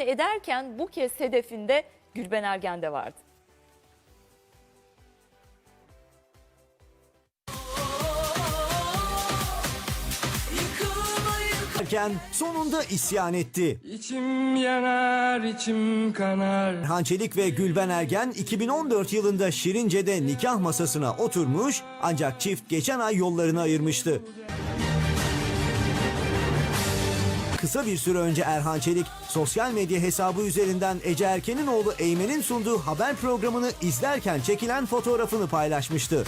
ederken bu kez hedefinde Gülben Ergen de vardı. Erken sonunda isyan etti. İçim yanar, içim kanar. Erhan Çelik ve Gülben Ergen 2014 yılında Şirince'de nikah masasına oturmuş ancak çift geçen ay yollarını ayırmıştı. Kısa bir süre önce Erhan Çelik sosyal medya hesabı üzerinden Ece Erken'in oğlu Eymen'in sunduğu haber programını izlerken çekilen fotoğrafını paylaşmıştı.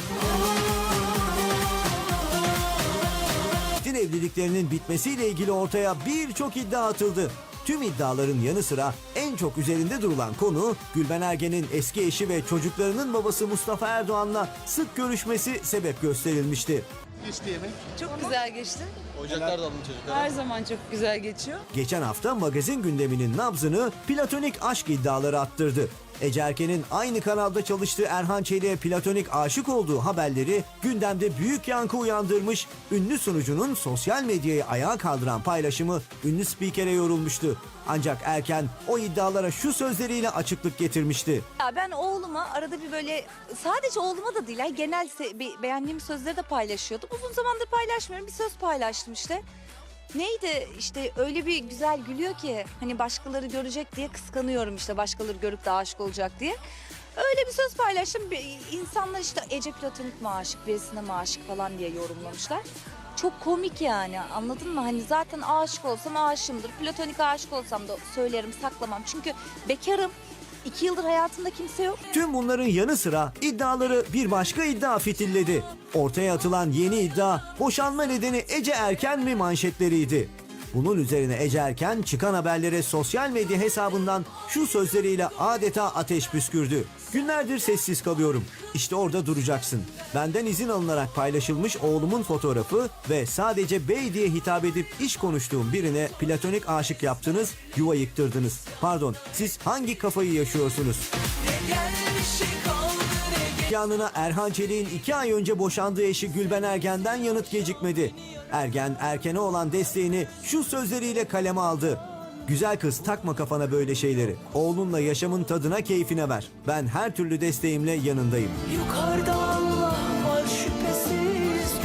Çiftin evliliklerinin bitmesiyle ilgili ortaya birçok iddia atıldı. Tüm iddiaların yanı sıra en çok üzerinde durulan konu Gülben Ergen'in eski eşi ve çocuklarının babası Mustafa Erdoğan'la sık görüşmesi sebep gösterilmişti. Geçti yemek. Çok güzel geçti. Oyuncaklar da alın çocuklara. Her zaman çok güzel geçiyor. Geçen hafta magazin gündeminin nabzını platonik aşk iddiaları attırdı. Ece Erken'in aynı kanalda çalıştığı Erhan Çelik'e platonik aşık olduğu haberleri gündemde büyük yankı uyandırmış, ünlü sunucunun sosyal medyayı ayağa kaldıran paylaşımı ünlü spikere yorulmuştu. Ancak Erken o iddialara şu sözleriyle açıklık getirmişti. Ya ben oğluma arada bir böyle sadece oğluma da değil genel se- be- beğendiğim sözleri de paylaşıyordum. Uzun zamandır paylaşmıyorum. Bir söz paylaştım işte. Neydi işte öyle bir güzel gülüyor ki hani başkaları görecek diye kıskanıyorum işte başkaları görüp de aşık olacak diye. Öyle bir söz paylaştım. Bir- İnsanlar işte Ece Platonik mi aşık, birisine mi aşık falan diye yorumlamışlar. Çok komik yani anladın mı? Hani zaten aşık olsam aşığımdır. Platonik aşık olsam da söylerim saklamam. Çünkü bekarım. İki yıldır hayatımda kimse yok. Tüm bunların yanı sıra iddiaları bir başka iddia fitilledi. Ortaya atılan yeni iddia boşanma nedeni Ece Erken mi manşetleriydi. Bunun üzerine Ece Erken çıkan haberlere sosyal medya hesabından şu sözleriyle adeta ateş püskürdü. Günlerdir sessiz kalıyorum. İşte orada duracaksın. Benden izin alınarak paylaşılmış oğlumun fotoğrafı ve sadece bey diye hitap edip iş konuştuğum birine platonik aşık yaptınız, yuva yıktırdınız. Pardon, siz hangi kafayı yaşıyorsunuz? Yanına Erhan Çelik'in iki ay önce boşandığı eşi Gülben Ergen'den yanıt gecikmedi. Ergen Erken'e olan desteğini şu sözleriyle kaleme aldı. Güzel kız takma kafana böyle şeyleri. Oğlunla yaşamın tadına keyfine ver. Ben her türlü desteğimle yanındayım. Yukarıda Allah var şüphesiz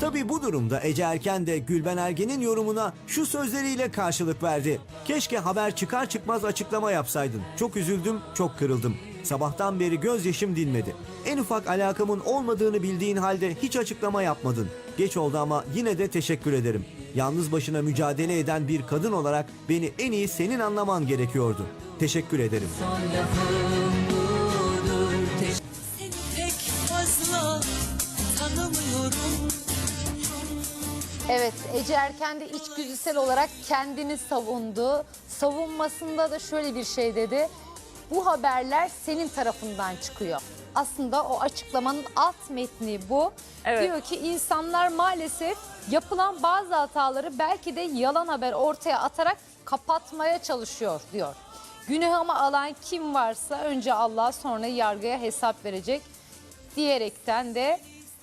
Tabi bu durumda Ece Erken de Gülben Ergen'in yorumuna şu sözleriyle karşılık verdi. Keşke haber çıkar çıkmaz açıklama yapsaydın. Çok üzüldüm, çok kırıldım. Sabahtan beri gözyaşım dinmedi. En ufak alakamın olmadığını bildiğin halde hiç açıklama yapmadın. Geç oldu ama yine de teşekkür ederim. Yalnız başına mücadele eden bir kadın olarak beni en iyi senin anlaman gerekiyordu. Teşekkür ederim. Seni pek fazla tanımıyorum Evet, Ece Erken de içgüdüsel olarak kendini savundu. Savunmasında da şöyle bir şey dedi. Bu haberler senin tarafından çıkıyor. Aslında o açıklamanın alt metni bu. Evet. Diyor ki insanlar maalesef yapılan bazı hataları belki de yalan haber ortaya atarak kapatmaya çalışıyor diyor. Günahımı alan kim varsa önce Allah sonra yargıya hesap verecek diyerekten de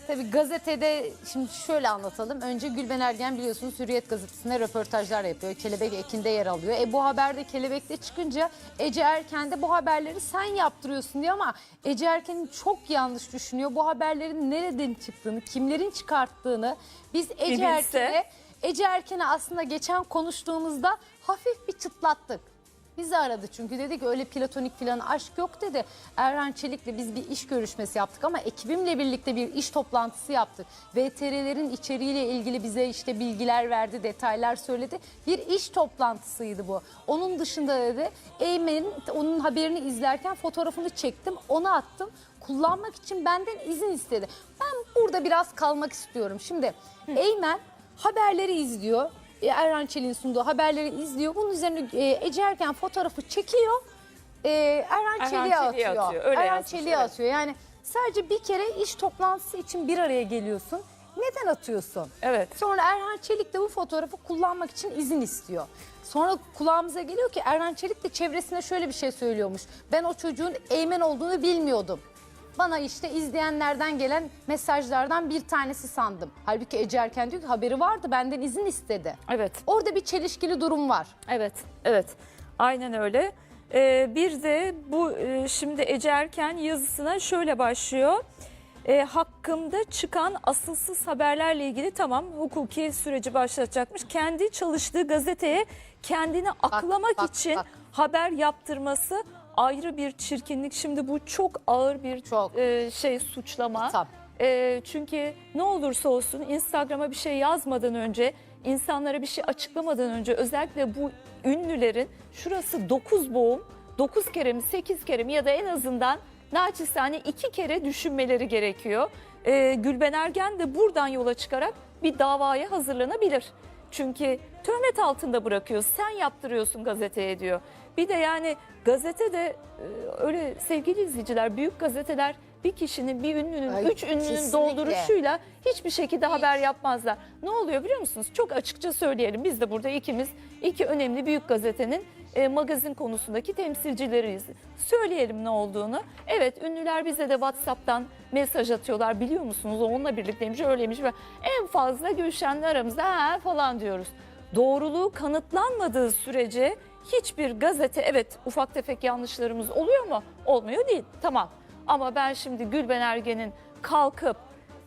tabii gazetede şimdi şöyle anlatalım. Önce Gülben Ergen biliyorsunuz Hürriyet gazetesinde röportajlar yapıyor. Kelebek ekinde yer alıyor. E bu haberde Kelebek'te çıkınca Ece Erken de bu haberleri sen yaptırıyorsun diyor ama Ece Erken'in çok yanlış düşünüyor. Bu haberlerin nereden çıktığını, kimlerin çıkarttığını biz Ece bilse. Erken'e Ece Erken'e aslında geçen konuştuğumuzda hafif bir çıtlattık. Bizi aradı çünkü dedi ki öyle platonik falan aşk yok dedi. Erhan Çelik'le biz bir iş görüşmesi yaptık ama ekibimle birlikte bir iş toplantısı yaptık. VTR'lerin içeriğiyle ilgili bize işte bilgiler verdi, detaylar söyledi. Bir iş toplantısıydı bu. Onun dışında dedi Eymen'in onun haberini izlerken fotoğrafını çektim, ona attım. Kullanmak için benden izin istedi. Ben burada biraz kalmak istiyorum. Şimdi Eymen haberleri izliyor. E, Erhan Çelik'in sunduğu haberleri izliyor. Bunun üzerine e, Ece Erken fotoğrafı çekiyor. E, Erhan, Erhan Çelik'e Çelik'e atıyor. atıyor. Öyle Erhan yazmış, Çelik'e evet. atıyor. Yani sadece bir kere iş toplantısı için bir araya geliyorsun. Neden atıyorsun? Evet. Sonra Erhan Çelik de bu fotoğrafı kullanmak için izin istiyor. Sonra kulağımıza geliyor ki Erhan Çelik de çevresine şöyle bir şey söylüyormuş. Ben o çocuğun Eymen olduğunu bilmiyordum. Bana işte izleyenlerden gelen mesajlardan bir tanesi sandım. Halbuki Ece Erken diyor ki haberi vardı benden izin istedi. Evet. Orada bir çelişkili durum var. Evet, evet. Aynen öyle. Ee, bir de bu e, şimdi Ece Erken yazısına şöyle başlıyor. E, hakkımda çıkan asılsız haberlerle ilgili tamam hukuki süreci başlatacakmış. Kendi çalıştığı gazeteye kendini aklamak bak, için bak. haber yaptırması ayrı bir çirkinlik. Şimdi bu çok ağır bir Çok. e, şey suçlama. Tabii. E, çünkü ne olursa olsun Instagram'a bir şey yazmadan önce, insanlara bir şey açıklamadan önce özellikle bu ünlülerin şurası 9 boğum, 9 kere mi 8 kere mi ya da en azından naçizane 2 kere düşünmeleri gerekiyor. E, Gülben Ergen de buradan yola çıkarak bir davaya hazırlanabilir. Çünkü töhmet altında bırakıyor. Sen yaptırıyorsun gazeteye diyor. Bir de yani gazete de e, öyle sevgili izleyiciler büyük gazeteler bir kişinin bir ünlünün Ay, üç ünlünün kesinlikle. dolduruşuyla hiçbir şekilde haber yapmazlar. Ne oluyor biliyor musunuz? Çok açıkça söyleyelim. Biz de burada ikimiz iki önemli büyük gazetenin e, magazin konusundaki temsilcileriyiz. Söyleyelim ne olduğunu. Evet ünlüler bize de WhatsApp'tan mesaj atıyorlar. Biliyor musunuz o onunla birlikteymiş öyleymiş. ve En fazla Gülşen'le aramızda ha falan diyoruz. Doğruluğu kanıtlanmadığı sürece hiçbir gazete evet ufak tefek yanlışlarımız oluyor mu? Olmuyor değil. Tamam. Ama ben şimdi Gülben Ergen'in kalkıp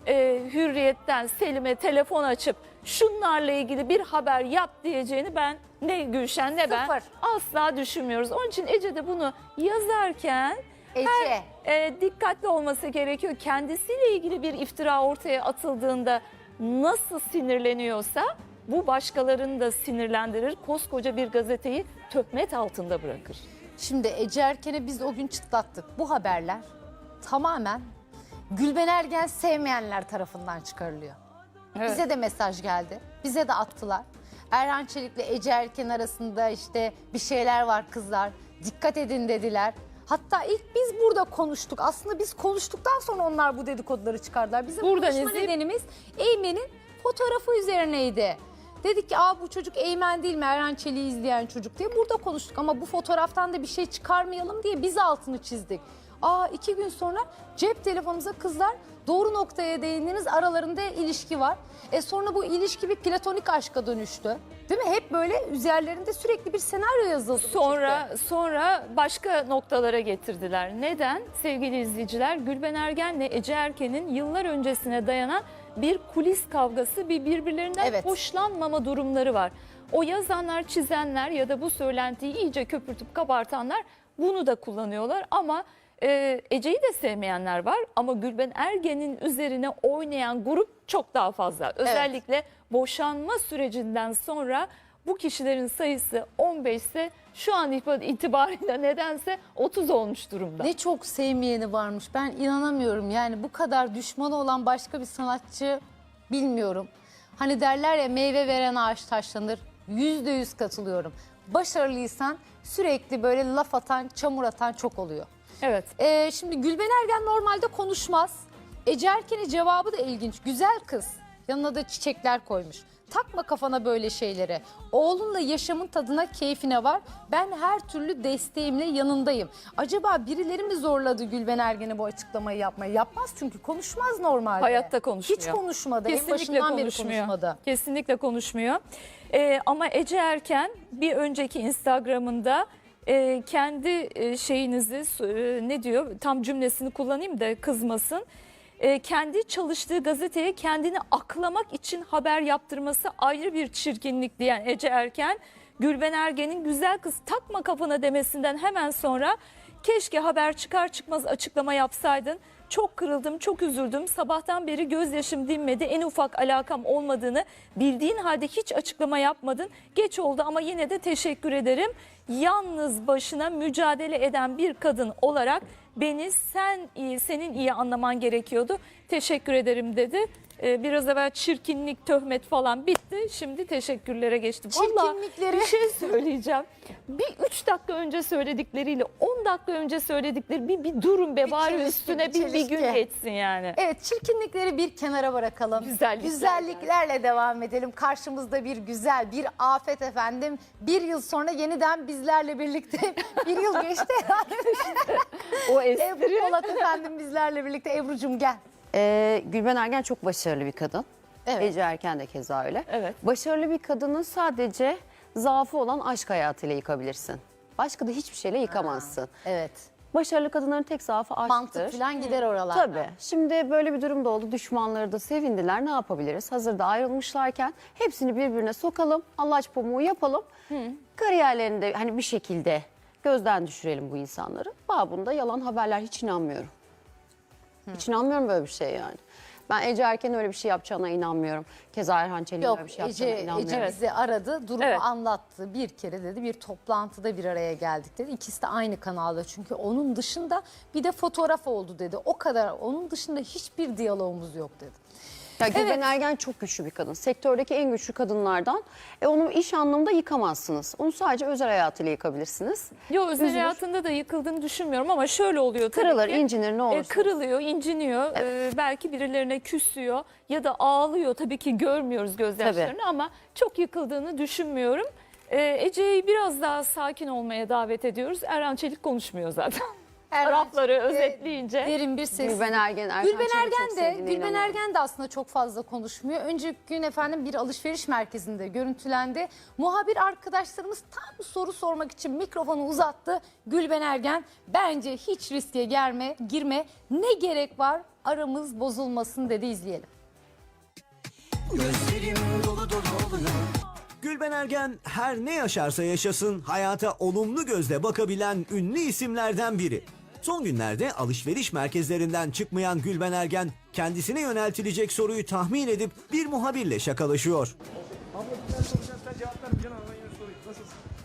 e, Hürriyet'ten Selim'e telefon açıp şunlarla ilgili bir haber yap diyeceğini ben ne Gülşen ne ben Sıfır. asla düşünmüyoruz. Onun için Ece de bunu yazarken Ece. e, dikkatli olması gerekiyor. Kendisiyle ilgili bir iftira ortaya atıldığında nasıl sinirleniyorsa bu başkalarını da sinirlendirir. Koskoca bir gazeteyi töhmet altında bırakır. Şimdi Ece Erken'e biz o gün çıtlattık. Bu haberler tamamen Gülben Ergen sevmeyenler tarafından çıkarılıyor. Evet. Bize de mesaj geldi. Bize de attılar. Erhan Çelik'le Ece Erken arasında işte bir şeyler var kızlar. Dikkat edin dediler. Hatta ilk biz burada konuştuk. Aslında biz konuştuktan sonra onlar bu dedikoduları çıkardılar. Bizim Buradan konuşma izleyip- nedenimiz Eymen'in fotoğrafı üzerineydi. Dedik ki Aa, bu çocuk Eymen değil mi Erhan Çelik'i izleyen çocuk diye burada konuştuk. Ama bu fotoğraftan da bir şey çıkarmayalım diye biz altını çizdik. Aa iki gün sonra cep telefonumuza kızlar doğru noktaya değindiniz aralarında ilişki var. E sonra bu ilişki bir platonik aşka dönüştü. Değil mi? Hep böyle üzerlerinde sürekli bir senaryo yazıldı. Sonra sonra başka noktalara getirdiler. Neden? Sevgili izleyiciler Gülben Ergen'le Ece Erken'in yıllar öncesine dayanan bir kulis kavgası, bir birbirlerinden Evet. hoşlanmama durumları var. O yazanlar, çizenler ya da bu söylentiyi iyice köpürtüp kabartanlar bunu da kullanıyorlar ama e, Ece'yi de sevmeyenler var ama Gülben Ergen'in üzerine oynayan grup çok daha fazla. Özellikle boşanma sürecinden sonra bu kişilerin sayısı 15 ise şu an itibariyle nedense 30 olmuş durumda. Ne çok sevmeyeni varmış. Ben inanamıyorum. Yani bu kadar düşmanı olan başka bir sanatçı bilmiyorum. Hani derler ya meyve veren ağaç taşlanır. Yüzde yüz katılıyorum. Başarılıysan sürekli böyle laf atan, çamur atan çok oluyor. Evet. Ee, şimdi Gülben Ergen normalde konuşmaz. Ece Erken'in cevabı da ilginç. Güzel kız. Yanına da çiçekler koymuş. Takma kafana böyle şeyleri. Oğlunla yaşamın tadına keyfine var. Ben her türlü desteğimle yanındayım. Acaba birileri mi zorladı Gülben Ergen'e bu açıklamayı yapmayı? Yapmaz çünkü konuşmaz normalde. Hayatta konuşmuyor. Hiç konuşmadı. en Kesinlikle beri konuşmuyor. konuşmadı. Kesinlikle konuşmuyor. Ee, ama Ece Erken bir önceki Instagram'ında e, kendi e, şeyinizi e, ne diyor tam cümlesini kullanayım da kızmasın. E, kendi çalıştığı gazeteye kendini aklamak için haber yaptırması ayrı bir çirkinlik diyen Ece Erken. Gülben Ergen'in güzel kız takma kafana demesinden hemen sonra keşke haber çıkar çıkmaz açıklama yapsaydın. Çok kırıldım, çok üzüldüm. Sabahtan beri gözyaşım dinmedi. En ufak alakam olmadığını bildiğin halde hiç açıklama yapmadın. Geç oldu ama yine de teşekkür ederim. Yalnız başına mücadele eden bir kadın olarak beni sen iyi, senin iyi anlaman gerekiyordu. Teşekkür ederim dedi. Ee, Biraz evvel çirkinlik, töhmet falan bitti. Şimdi teşekkürlere geçtim. Vallahi Çirkinlikleri- bir şey söyleyeceğim. Bir 3 dakika önce söyledikleriyle 10 dakika önce söyledikleri bir, bir durun be bari çelişki, üstüne bir bir, bir gün geçsin yani. Evet çirkinlikleri bir kenara bırakalım. Güzelliklerle. Güzelliklerle devam edelim. Karşımızda bir güzel, bir afet efendim. Bir yıl sonra yeniden bizlerle birlikte, bir yıl geçti herhalde. O espri. Polat efendim bizlerle birlikte. Ebru'cum gel. Ee, Gülben Ergen çok başarılı bir kadın. Evet. Ece Erken de keza öyle. Evet. Başarılı bir kadının sadece zaafı olan aşk hayatıyla yıkabilirsin. Başka da hiçbir şeyle yıkamazsın. Evet. Başarılı kadınların tek zaafı aşktır. Mantık falan gider oralarda. Tabii. Şimdi böyle bir durum da oldu. Düşmanları da sevindiler. Ne yapabiliriz? Hazırda ayrılmışlarken hepsini birbirine sokalım. Allah pamuğu yapalım. Kariyerlerini de hani bir şekilde gözden düşürelim bu insanları. Babında yalan haberler hiç inanmıyorum. Hiç inanmıyorum böyle bir şey yani. Ben Ece Erken öyle bir şey yapacağına inanmıyorum. Keza Erhan Çelik'in öyle bir şey yapacağına Ece, inanmıyorum. Ece bizi aradı, durumu Evet. anlattı. Bir kere dedi bir toplantıda bir araya geldik dedi. İkisi de aynı kanalda çünkü onun dışında bir de fotoğraf oldu dedi. O kadar onun dışında hiçbir diyalogumuz yok dedi. Ya Gülben Evet. Ergen çok güçlü bir kadın. Sektördeki en güçlü kadınlardan. E onu iş anlamında yıkamazsınız. Onu sadece özel hayatıyla yıkabilirsiniz. Yo özel Üzülür. hayatında da yıkıldığını düşünmüyorum ama şöyle oluyor tabii Kırılır, ki. incinir ne E, olursa. kırılıyor, inciniyor. E, belki birilerine küsüyor ya da ağlıyor. Tabii ki görmüyoruz gözyaşlarını ama çok yıkıldığını düşünmüyorum. E, Ece'yi biraz daha sakin olmaya davet ediyoruz. Erhan Çelik konuşmuyor zaten. Tarafları özetleyince. Derin bir ses. Gülben Ergen, Erkan Gülben Çelik'i çok Ergen de sevdiğine Gülben inanıyorum. Ergen de aslında çok fazla konuşmuyor. Önceki gün efendim bir alışveriş merkezinde görüntülendi. Muhabir arkadaşlarımız tam soru sormak için mikrofonu uzattı. Gülben Ergen bence hiç riske girme, girme. Ne gerek var? Aramız bozulmasın dedi izleyelim. Gülben Ergen her ne yaşarsa yaşasın hayata olumlu gözle bakabilen ünlü isimlerden biri. Son günlerde alışveriş merkezlerinden çıkmayan Gülben Ergen kendisine yöneltilecek soruyu tahmin edip bir muhabirle şakalaşıyor.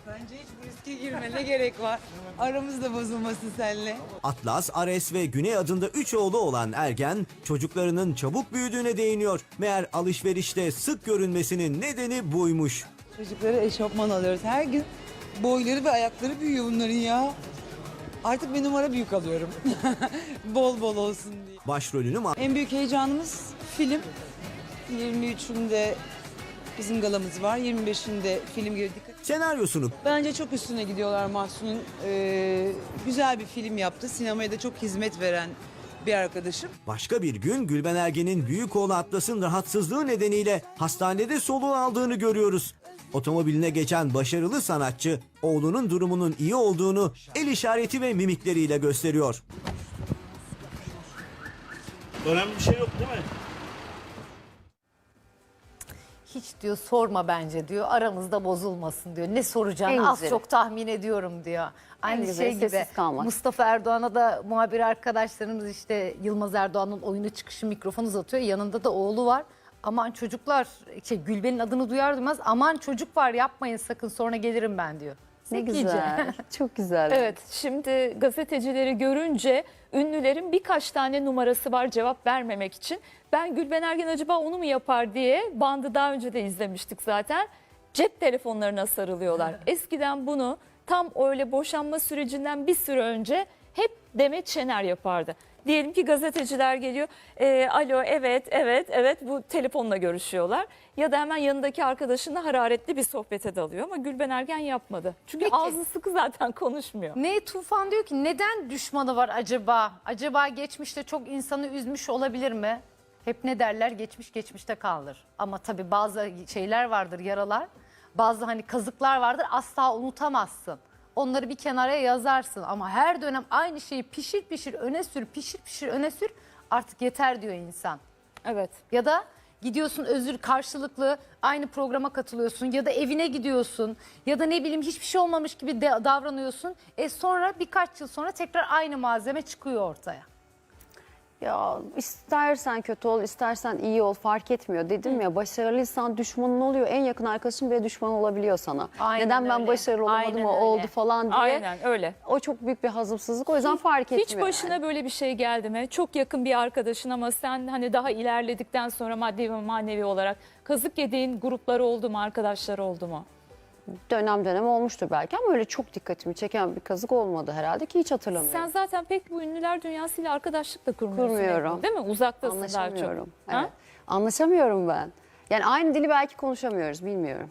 Bence hiç bu riske girme ne gerek var? Aramız da bozulmasın seninle. Atlas, Ares ve Güney adında 3 oğlu olan Ergen çocuklarının çabuk büyüdüğüne değiniyor. Meğer alışverişte sık görünmesinin nedeni buymuş. Çocuklara eşofman alıyoruz. Her gün boyları ve ayakları büyüyor bunların ya. Artık bir numara büyük alıyorum. bol bol olsun diye. Başrolünü ma- En büyük heyecanımız film. 23'ünde bizim galamız var. 25'inde film girdik. senaryosunu Bence çok üstüne gidiyorlar Mahsun'un. Ee, güzel bir film yaptı. Sinemaya da çok hizmet veren bir arkadaşım. Başka bir gün Gülben Ergen'in büyük oğlu Atlas'ın rahatsızlığı nedeniyle hastanede soluğu aldığını görüyoruz. Otomobiline geçen başarılı sanatçı oğlunun durumunun iyi olduğunu el işareti ve mimikleriyle gösteriyor. Önemli bir şey yok değil mi? Hiç diyor sorma bence diyor aramızda bozulmasın diyor. Ne En soracağını az güzeli. çok tahmin ediyorum diyor. Aynı güzeli şey gibi sessiz kalmak. Mustafa Erdoğan'a da muhabir arkadaşlarımız işte Yılmaz Erdoğan'ın oyunu çıkışı mikrofon uzatıyor. Yanında da oğlu var. Aman çocuklar şey Gülben'in adını duyar duymaz aman çocuk var yapmayın sakın sonra gelirim ben diyor. Ne Zekice. güzel. Çok güzel. Evet şimdi gazetecileri görünce ünlülerin birkaç tane numarası var cevap vermemek için. Ben Gülben Ergen acaba onu mu yapar diye bandı daha önce de izlemiştik zaten. Cep telefonlarına sarılıyorlar. Eskiden bunu tam öyle boşanma sürecinden bir süre önce hep Demet Şener yapardı. Diyelim ki gazeteciler geliyor. "Ee, alo evet evet evet bu telefonla görüşüyorlar. Ya da hemen yanındaki arkadaşınla hararetli bir sohbete dalıyor ama Gülben Ergen yapmadı. Çünkü Peki. ağzı sıkı zaten konuşmuyor. Ne Tufan diyor ki neden düşmanı var acaba? Acaba geçmişte çok insanı üzmüş olabilir mi? Hep ne derler geçmiş geçmişte kalır. Ama tabii bazı şeyler vardır yaralar. Bazı hani kazıklar vardır asla unutamazsın. Onları bir kenara yazarsın ama her dönem aynı şeyi pişir pişir öne sür pişir pişir öne sür artık yeter diyor insan. Evet. Ya da gidiyorsun özür karşılıklı aynı programa katılıyorsun ya da evine gidiyorsun ya da ne bileyim hiçbir şey olmamış gibi de davranıyorsun. E sonra birkaç yıl sonra tekrar aynı malzeme çıkıyor ortaya. Ya istersen kötü ol, istersen iyi ol fark etmiyor. Dedim ya başarılıysan düşmanın oluyor. En yakın arkadaşın bile düşman olabiliyor sana. Aynen Neden ben öyle. başarılı olamadım Aynen o öyle. oldu falan diye. Aynen öyle. O çok büyük bir hazımsızlık. O yüzden fark etmiyor. Hiç başına böyle bir şey geldi mi? Çok yakın bir arkadaşın ama sen hani daha ilerledikten sonra maddi ve manevi olarak kazık yediğin gruplar oldu mu, arkadaşlar oldu mu? Dönem dönem olmuştur belki ama öyle çok dikkatimi çeken bir kazık olmadı herhalde ki hiç hatırlamıyorum. Sen zaten pek bu ünlüler dünyasıyla arkadaşlık da kurmuyorsun. Kurmuyorum. Değil mi? Uzaktasın daha çok. Anlaşamıyorum. Ha? Evet. Anlaşamıyorum ben. Yani aynı dili belki konuşamıyoruz bilmiyorum.